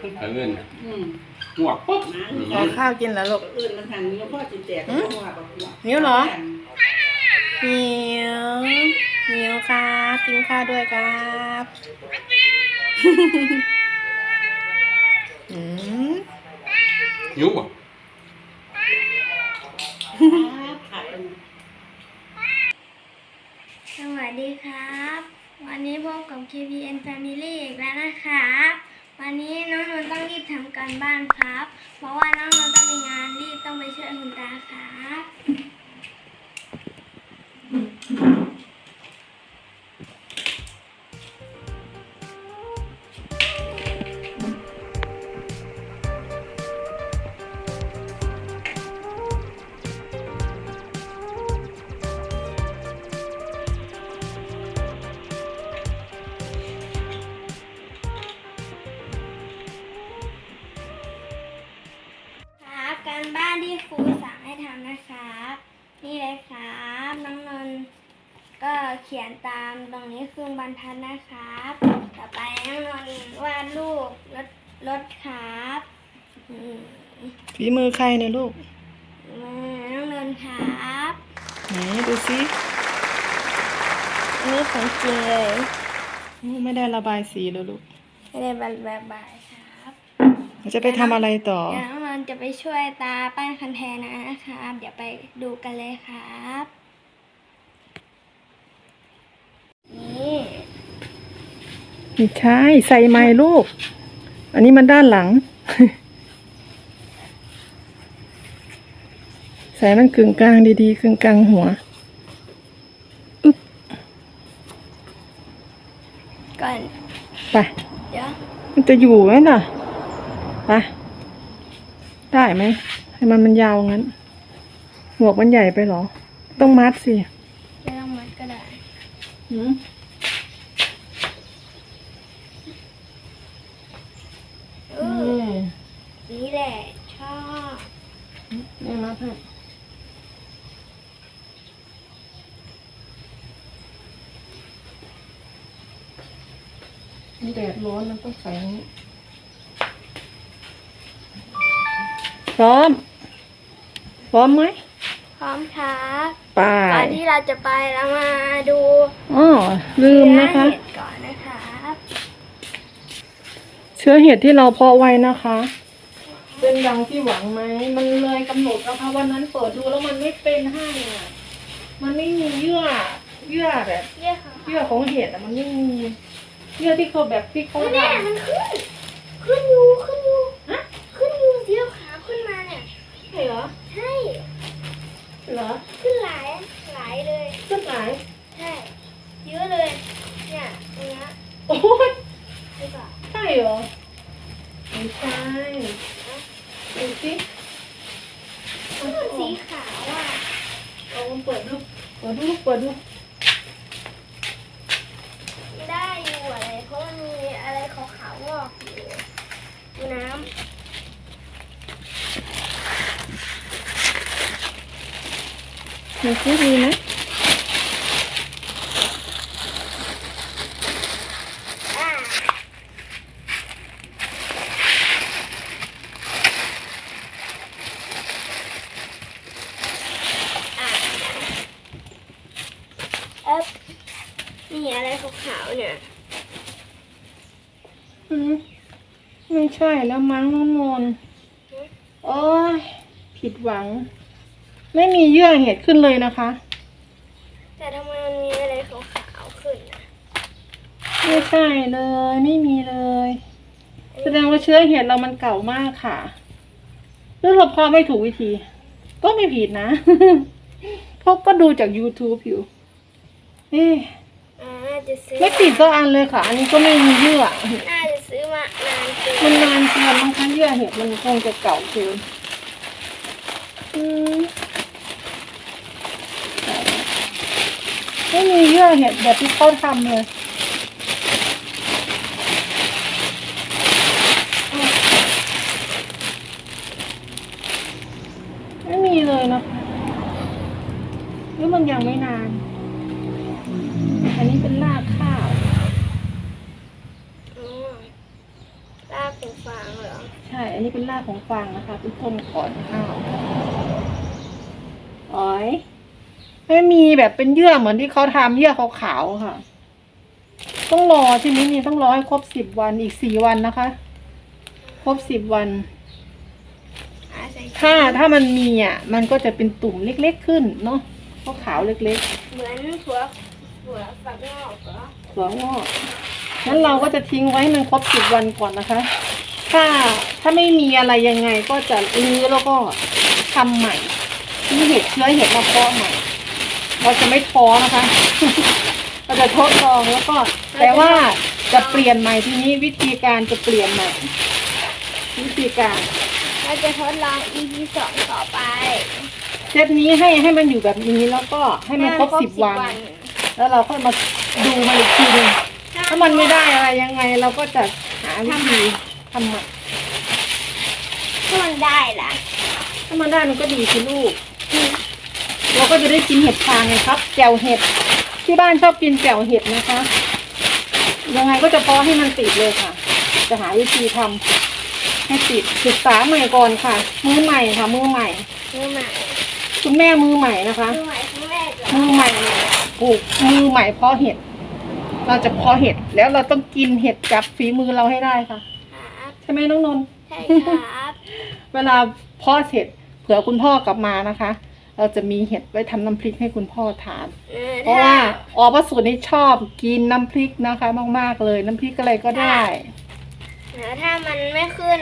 ขึ้นไปเงินน่ะอืมหัวปุ๊บหมาอืมขอข้าวกินแล้วลูก อื่นมันทันนิ้วพ่อจิตแตกก็หัวแบบหัวนิ้วเหรอ เหนียวเหนียวครับกินข้าวด้วยครับอืมหิวอะขาดเป็นสวัสดีครับ วันนี้พบกับ KPN Family อีกแล้วนะครับ วันนี้น้องนนต้องรีบทำการบ้านครับ เพราะว่าน้องนนต้องมีงานรีบต้องไปช่วยคุณตาค่ะ รรทัดนะครับ ต่อไปน้องนนท์วาดรูปรถรถครับอืมฝีมือใครเนี่ยลูก มาน้องนนท์ครับไหนดูสิอันนี้ของจริงเลยโอ้ไม่ได้ระบายสีเลยลูกไม่ได้บรรแบบบายครับเราจะไปทำอะไรต่อ เดี๋ยวน้องนนท์จะไปช่วยตาปั้นคันแทนนะครับ เดี๋ยวไปดูกันเลยครับ นี่ไม่ใช่ใส่ไม้ลูก อันนี้มันด้านหลัง ใส่มันกึ่งกลางดีๆกึ่งกลางหัวอึ๊บก่อนไปเดี๋ยวมันจะอยู่ไหมล่ะไปได้ไหมให้มันมันยาวงั้น หมวกมันใหญ่ไปเหรอ ต้องมัดสิ ไม่ต้องมัดก็ได้ หืมเออนี่แหละชอบนี่มัดให้มันแดดร้อนมันต้องใส่นี้พร้อม พร้อมไหม พร้อมครับ ไปก่อนที่เราจะไปเรามาดูอ๋อลืมนะคะเห็ดก่อนนะครับเชื้อเห็ดที่เราเพาะไว้นะคะ เป็นดังที่หวังไหม มันเลยกำหนดแล้วค่ะวันนั้นเปิดดูแล้วมันไม่เป็นให้อะ มันไม่มีเยื่อ เยื่อแบบเรียกค่ะเยื่อของเห็ดอะมันไม่มี เยื่อที่เขาแบบที่เขาแม่ทำ มันขึ้น ขึ้นอยู่ ขึ้นอยู่ ขึ้นอยู่สีขาวขึ้นมาเนี่ย ใช่เหรอ ใช่ เหรอ ขึ้นหลาย หลายเลย ขึ้นไหน ใช่ เยอะเลย เนี่ยตรงเนี้ย โอ้ย ดีกว่า ใช่เหรอ ไม่ใช่ดูสิ มันสีขาวอะ เอามันเปิดดู เปิดดูเปิดดู ได้อยู่อะไร เพราะมันมีอะไรขาวๆงอกอยู่ดูน้ ดูสิมีไหมำอ่าอะเอ๊บมีอะไรขาวๆเนี่ย อืมไม่ใช่แล้วมั้งน้องนนท์โอ้ย ผิดหวัง ไม่มีเยื่อเห็ดขึ้นเลยนะคะ แต่ทำไมมันมีอะไรขาวๆขึ้นอะไม่ใช่เลยไม่มีเลย แสดงว่าเชื้อเห็ดเรามันเก่ามากค่ะหรือเราเพาะไม่ถูกวิธี ก็ไม่ผิดนะเพราะก็ดูจาก YouTube อยู่ เอ๊ะอ่าน่าจะซื้อไม่ติดก็อันเลยค่ะ อันนี้ก็ไม่มีเยื่อ น่าจะซื้อมานานเกินมันนานเกินมั้งคะเยื่อเห็ดมันคงจะเก่าเกินอืม ไม่มีเยื่อเห็ดแบบที่เขาทำเลยไม่มีเลยนะคะหรือมันยังไม่นาน อันนี้เป็นรากข้าวอ๋อลากเป็นฟางใช่ อันนี้เป็นรากของฟางนะคะเป็นต้นขอนข้าวอ๋อย ไม่มีแบบเป็นเยื่อเหมือนที่เขาทำเยื่อขาวๆค่ะ ต้องรอใช่ไหมนี่ต้องรอให้ครบสิบวันอีกสี่วันนะคะ ครบสิบวัน ถ้าถ้ามันมีอะ มันก็จะเป็นตุ่มเล็กๆขึ้นเนาะขาวๆเล็กๆ เหมือนถั่วถั่วฝักงอกเหรอหัวงอกงั้นเราก็จะทิ้งไว้ให้มันครบสิบวันก่อนนะคะ ถ้าถ้าไม่มีอะไรยังไงก็จะรื้อแล้วก็ทำใหม่ที่เห็ดเชื้อเห็ดมาเพาะใหม่ เราจะไม่ท้อนะคะ เราจะทดลองแล้วก็ แต่ว่าจะเปลี่ยนใหม่ทีนี้วิธีการจะเปลี่ยนใหม่ วิธีการ เราจะทดลอง EP สองต่อไปเซตนี้ให้ให้มันอยู่แบบนี้แล้วก็ให้มันครบสิบวัน แล้วเราค่อยมาดูมันอีกทีหนึงถ้ามันไม่ได้อะไรยังไง เราก็จะหาวิธีทำใหม่ถ้ามันได้ล่ะ ถ้ามันได้มันก็ดีสิลูก เราก็จะได้กินเห็ดฟางไงครับแจ่วเห็ด ที่บ้านชอบกินแจ่วเห็ดนะคะ ยังไงก็จะเพาะให้มันติดเลยค่ะ จะหาวิธีทำให้ติดศึกษาใหม่ก่อนค่ะ มือใหม่ค่ะ มือใหม่ มือใหม่ คุณแม่มือใหม่นะคะ มือใหม่ครั้งแรกเหรอมือใหม่ปลูกมือใหม่เพาะเห็ด เราจะเพาะเห็ดแล้วเราต้องกินเห็ดจากฝีมือเราให้ได้ค่ะครับใช่ไหมน้องนนท์ใช่ครับ เวลาเพาะเสร็จเผื่อคุณพ่อกลับมานะคะ เราจะมีเห็ดไว้ทำน้ำพริกให้คุณพ่อทาน เออเพราะว่าออประสูตรนี่ชอบกินน้ำพริกนะคะ มากๆเลย น้ำพริกอะไรก็ได้แล้วถ้ามันไม่ขึ้น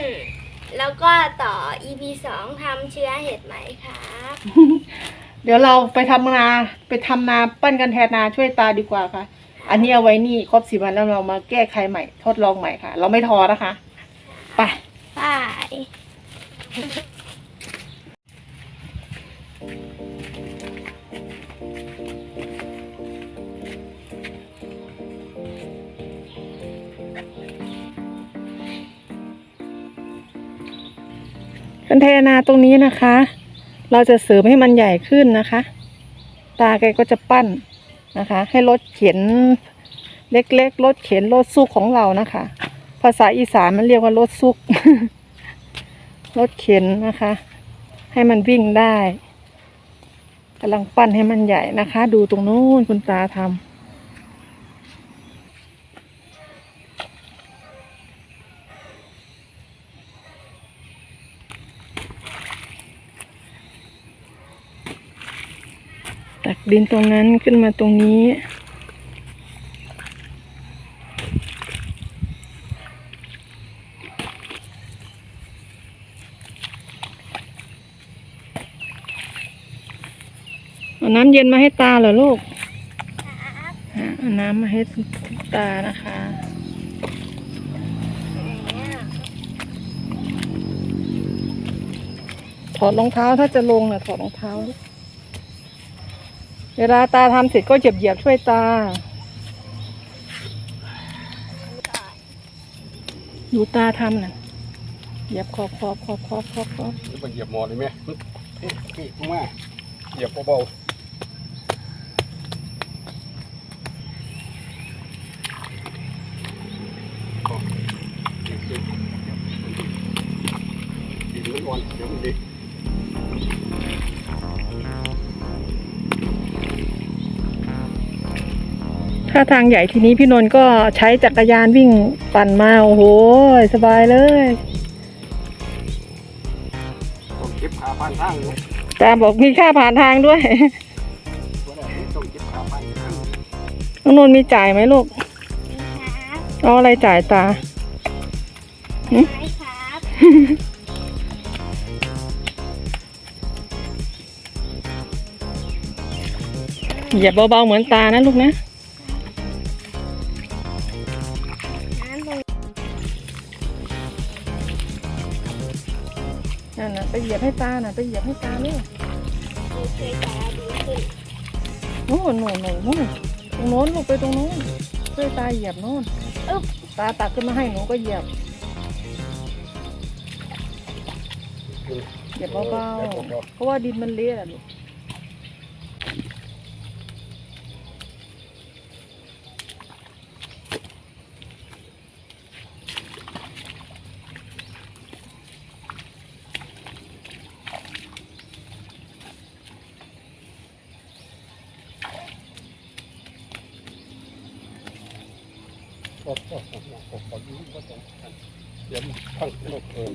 แล้วก็ต่อ EP สองทำเชื้อเห็ดไหมครับเดี๋ยวเราไปทำนาไปทำนาปั้นกันแทนนาช่วยตาดีกว่าค่ะ อันนี้เอาไว้นี่ครบสิบวันแล้วเรามาแก้ไขใหม่ ทดลองใหม่ค่ะ เราไม่ท้อนะคะ ไปไป กันเทนาตรงนี้นะคะ เราจะเสริมให้มันใหญ่ขึ้นนะคะ ตาแกก็จะปั้นนะคะ ให้รถเข็นเล็กๆรถเข็นรถซุกของเรานะคะ ภาษาอีสานมันเรียกว่ารถซุกรถเข็นนะคะ ให้มันวิ่งได้กำลังปั้นให้มันใหญ่นะคะ ดูตรงนู้นคุณตาทำ ตักดินตรงนั้นขึ้นมาตรงนี้ เอาน้ำเย็นมาให้ตาเหรอลูกเอาน้ำมาให้ตานะคะถอดรองเท้าถ้าจะลงนะถอดรองเท้าลูก เวลาตาทำเสร็จก็เหยียบเหยียบช่วยตา ดูตาทำน่ะ เหยียบขอบขอบขอบขอบขอบขอบหรือไปเหยียบหมอเลยไหมเอ๊ะพี่มาเหยียบเบาๆดินมันอ่อนเดี๋ยวมันดิ ถ้าทางใหญ่ทีนี้พี่นนท์ก็ใช้จักรยานวิ่งปั่นมาโอ้โหสบายเลยต้องเก็บขาพันทางอยู่ตาบอกมีค่าผ่านทางด้วยตัวแรกต้องเก็บขาพันทางน้องนนท์มีจ่ายไหมลูกครับเอาอะไรจ่ายตาไหมครับอย่าเบาๆเหมือนตานะลูกนะ บให้ตาน่ะไปเหยียบให้ตาเลยนี้ช่วยตาดีขึ้นโน่นโน่นโน่นโน่นตรงโน้นลูกไปตรงโน้นช่วยตาเหยียบโน่นอึ๊บตาตักขึ้นมาให้หนูก็เหยียบ เหยียบเบาๆเพราะว่าดินมันเละอะลูก ก็ก็ก็ก็ก็ยืมก็ต้องกันเดี๋ยวข้งนอกเพิ่ม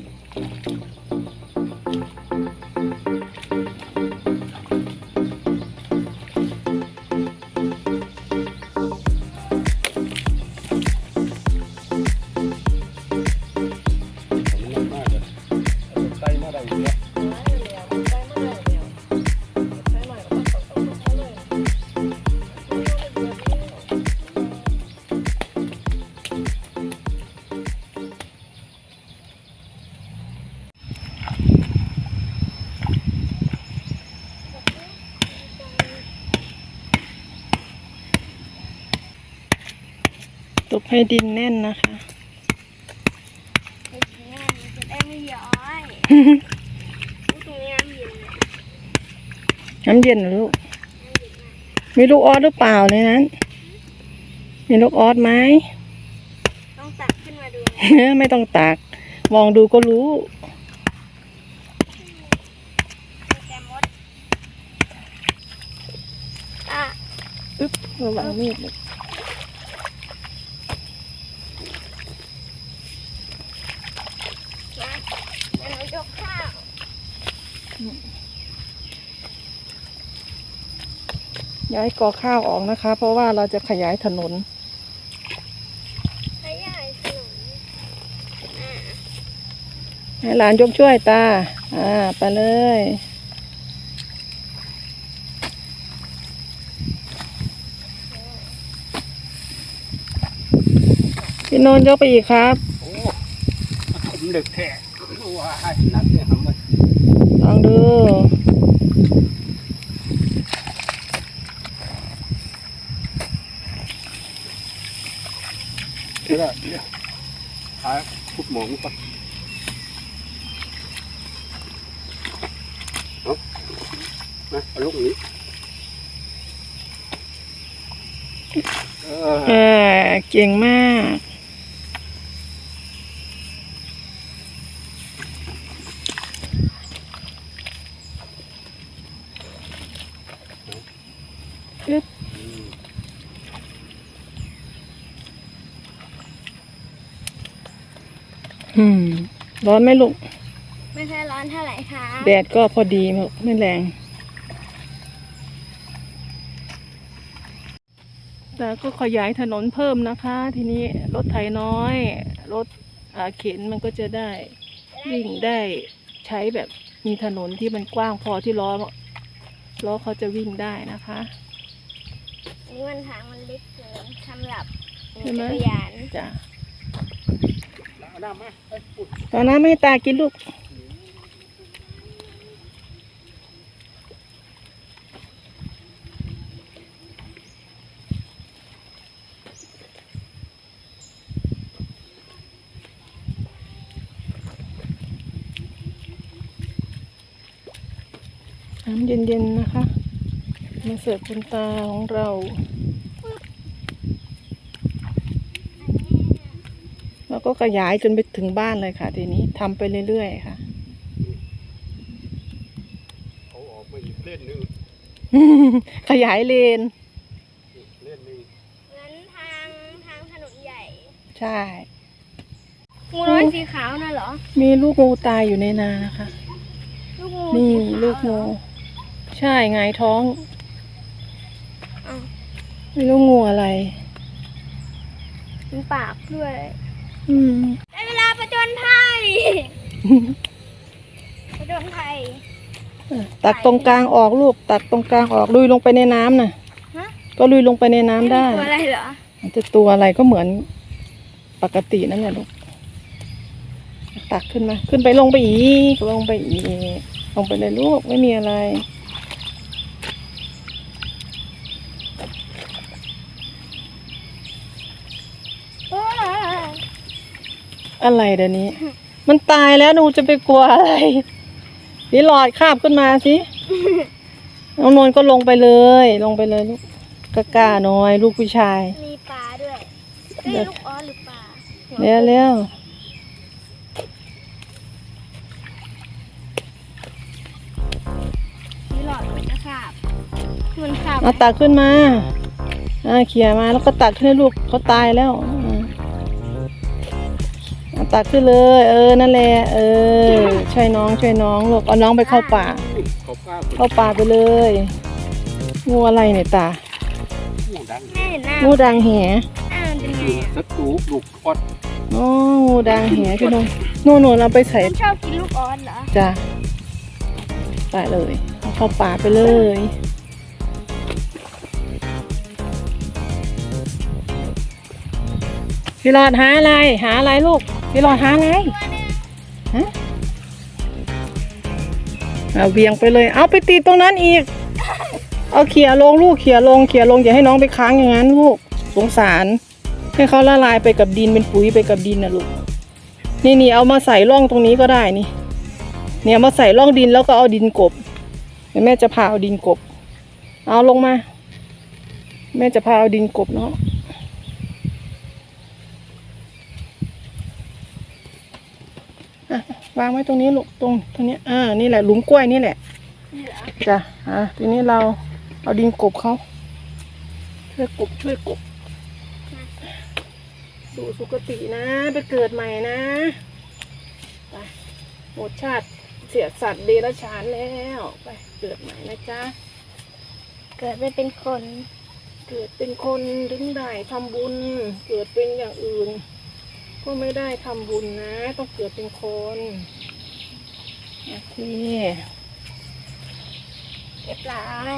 ให้ดินแน่นนะคะตรงนี้มันจะได้ไม่ย้อยตรงนี้น้ำเย็นเลยน้ำเย็นเหรอลูก มีลูกออสหรือเปล่าในนั้น มีลูกออสไหมต้องตักขึ้นมาดู ไม่ต้องตัก มองดูก็รู้แต่มดอะอึ๊บระวังมีดลูก นะเดี๋ยวหนูยกข้าว ย้ายกอข้าวออกนะคะ เพราะว่าเราจะขยายถนน ขยายขนมอะให้หลานยกช่วยตา อ่า ไปเลย พี่โนนท์ยกไปอีกครับโอ้ผมเด็กแท้ว้ายหนักเนี่ยครับมันลองดู เดี๋ยวเดี๋ยวหา พุกหมองก่อนเอานะเอาลูกนี้เออเออเก่งมากอึ๊บ อืม ร้อนไหมลูก ไม่ค่อยร้อนเท่าไหร่ค่ะแดดก็พอดีไม่ไม่แรง แต่ก็ขยายถนนเพิ่มนะคะ ทีนี้รถไถน้อย รถอ่าเข็นมันก็จะได้วิ่งได้ใช้แบบมีถนนที่มันกว้างพอที่ล้อล้อเขาจะวิ่งได้นะคะอันนี้มันทางมันเล็กเกินสำหรับใช่ไหมจักรยานจ้ะเอา น้ำมาให้ปุ๊บตอนน้ำให้ตากินลูก น้ำเย็นๆนะคะ มาเสิร์ฟคุณตาของเรา แล้วก็ ขยายจนไปถึงบ้านเลยค่ะ ทีนี้ทำไปเรื่อยๆค่ะเอาออกมาอีกเล่นหนึงขยายเลน อีกเล่นหนึงงั้นทางทางถนนใหญ่ใช่ งูน้อยสีขาวน่ะเหรอ มีลูกงูตายอยู่ในนานะคะ ลูกงูนี่สีขาวลูกเหรงูอ ใช่ไงายท้องอ้าว ไม่รู้งูอะไร มีปากด้วยอืม ได้เวลาประจนภัยประจนภัยตักตรงกลางออกลูก ตักตรงกลางออกลุยลงไปในน้ำน่ะฮะก็ลุยลงไปในน้ำได้ตัวอะไรเหรอมันจะตัวอะไรก็เหมือนปกตินั่นแหละลูกตักขึ้นมา ขึ้นไปลงไปอีกลงไปอีกลงไปเลยลูกไม่มีอะไร อะไรเดี๋ยวนี้ มันตายแล้วหนูจะไปกลัวอะไรพี่หลอดคาบขึ้นมาสิน้องนนท์ก็ลงไปเลย ลงไปเลยลูกกล้าๆหน้อย ลูกผู้ชาย มีปลาด้วยเดี๋เฮ้ยยวลูกออสหรือปลาเร็วเร็วมีหลอดเลยนะครับมันขับเอาตักขึ้นมาอ่าเขี่ยมาแล้วก็ตักขึ้นให้ลูกเขาตายแล้วอ่า ตักขึ้นเลย เออ นั่นแหละ เออ ช่วยน้อง ช่วยน้องลูก เอาน้องไปเข้าป่า เขาป้าเข้าป่าไปเลย งูอะไรเนี่ยตาผู้ดังแม่เห็นหน้างูดังแหหน้ามันเป็นไงอะสัตว์ตูลูกออดอ๋องูดังแหพี่นนท์นู่นนู่นเราไปใส่มันชอบกินลูกออสเหรอ จ้ะไปเลยเอาเข้าป่าไปเลยพี่หลอดหาอะไร หาอะไรลูก พี่หลอหาอะไรฮะเอาเวียงไปเลย เอาไปตีตรงนั้นอีก เอาเขี่ยลงลูกเขี่ยลงเขี่ยลงอย่าให้น้องไปค้างอย่างนั้นลูกสงสาร ให้เขาละลายไปกับดินเป็นปุ๋ยไปกับดินนะลูกนี่นี่เอามาใส่ร่องตรงนี้ก็ได้นี่ เนี่ยมาใส่ร่องดินแล้วก็เอาดินกบแม่จะพาเอาดินกบ เอาลงมา แม่จะพาเอาดินกบเนาะ อะวางไว้ตรงนี้ลูกตรงตรงนี้อ่านี่แหละหลุมกล้วยนี่แหละจ้ะอะทีนี้เราเอาดินกบเขาช่วยกบช่วยกบ สู่สุคตินะ ไปเกิดใหม่นะไปหมดชาติเสียสัตว์เดรัจฉานแล้วไปเกิดใหม่นะจ๊ะเกิดไปเป็นคน เกิดเป็นคนถึงได้ทำบุญ เกิดเป็นอย่างอื่น ก็ไม่ได้ทำบุญนะ ต้องเกิดเป็นคน โอเค เรียบร้อย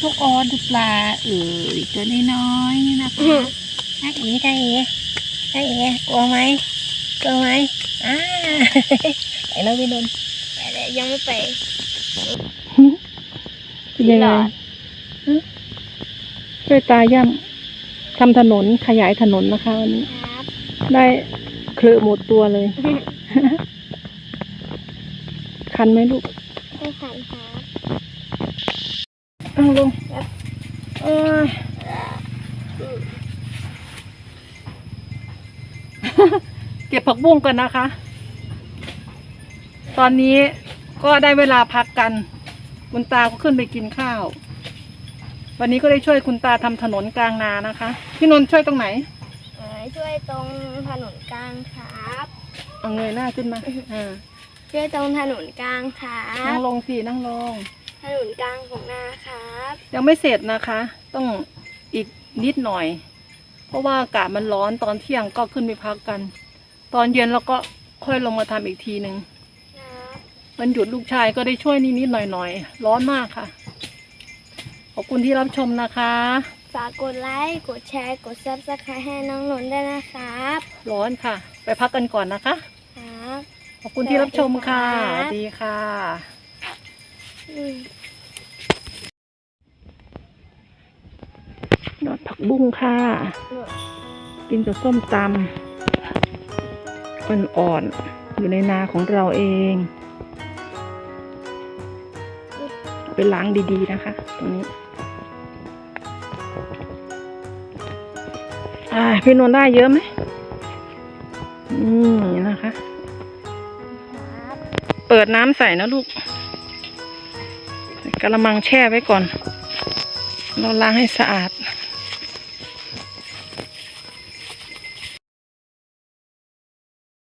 พวกออดปลาเอ่ยตัวน้อยๆนี่นะคะจ้าเอ๋จ้าเอ๋จ้าเอ๋กลัวไหม กลัวไหมอ่าไหนเราไปโดนไปเลยยังไม่ไปเป็นยังไงฮะช่วยตาย่ำทำถนนขยายถนนนะคะวันนี้ ครับได้เคลอะหมดตัวเลย คันไหมลูกไม่ขันครับเอาลงเอ้ยเก็บผักบุ้งกันนะคะ ตอนนี้ก็ได้เวลาพักกัน คุณตาก็ขึ้นไปกินข้าว วันนี้ก็ได้ช่วยคุณตาทำถนนกลางนานะคะ พี่นนท์ช่วยตรงไหนเอ่อช่วยตรงถนนกลางครับ เอาเงยหน้าขึ้นมาอ่าช่วยตรงถนนกลางครันั่บ งลงสินั่งลง ถนนกลางของนาครับ ยังไม่เสร็จนะคะ ต้องอีกนิดหน่อย เพราะว่าอากาศมันร้อนตอนเที่ยงก็ขึ้นไปพักกัน ตอนเย็นเราก็ค่อยลงมาทำอีกทีหนึ่งครับมันหยุดลูกชายก็ได้ช่วยนิดๆหน่อยๆ ร้อนมากค่ะ ขอบคุณที่รับชมนะคะ ฝากกดไลค์ กดแชร์ กดซับสไครต์ให้น้องหนุนด้วยนะครับ ร้อนค่ะ ไปพักกันก่อนนะคะครับขอบคุณที่รับชมค่ะสสวัวัสสดีดีครัค่ะอืมยอดผักบุ้งค่ะ กินกับส้มตำ อ่อนๆอยู่ในนาของเราเองเอาไปล้างดีๆนะคะ ตรงนี้พี่นวลได้เยอะไหมนี่นะคะ เปิดน้ำใส่นะลูกกระมังแช่ไว้ก่อน เราล้างให้สะอาด